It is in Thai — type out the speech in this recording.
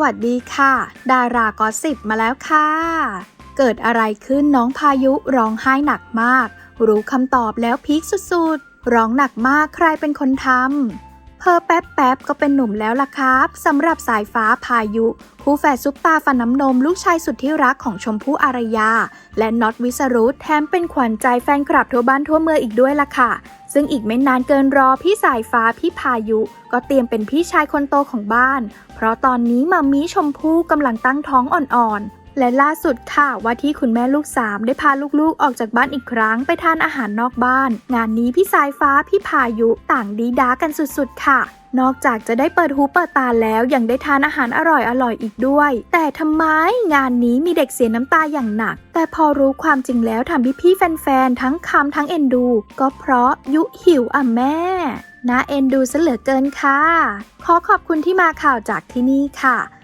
วัสดีค่ะ ดารากอสิบมาแล้วค่ะ เกิดอะไรขึ้นน้องพายุร้องไห้หนักมาก รู้คำตอบแล้วพีคสุดๆ ร้องหนักมากใครเป็นคนทำเพอแป๊บแป๊บก็เป็นหนุ่มแล้วล่ะครับสำหรับสายฟ้าพายุ คู่แฝดซุปตาฟันน้ำนมลูกชายสุดที่รักของชมพู่อารยา และน็อตวิสรุตแถมเป็นขวัญใจแฟนคลับทั่วบ้านทั่วเมืองอีกด้วยล่ะค่ะ ซึ่งอีกไม่นานเกินรอพี่สายฟ้าพี่พายุ ก็เตรียมเป็นพี่ชายคนโตของบ้าน เพราะตอนนี้มามีชมพู่กำลังตั้งท้องอ่อนๆ และล่าสุดค่ะว่าที่คุณแม่ลูกสามได้พาลูกๆออกจากบ้านอีกครั้งไปทานอาหารนอกบ้าน งานนี้พี่สายฟ้าพี่พายุต่างดีด้ากันสุดๆ ค่ะนอกจากจะได้เปิดหูเปิดตาแล้วยังได้ทานอาหารอร่อยๆอีกด้วย แต่ทำไมงานนี้มีเด็กเสียน้ำตาอย่างหนัก แต่พอรู้ความจริงแล้วทำพี่ๆแฟนๆ ทั้งคำทั้งเอ็นดู ก็เพราะยุหิวอะแม่น่าเอ็นดูซะเหลือเกินค่ะ ขอขอบคุณที่มาข่าวจากที่นี่ค่ะ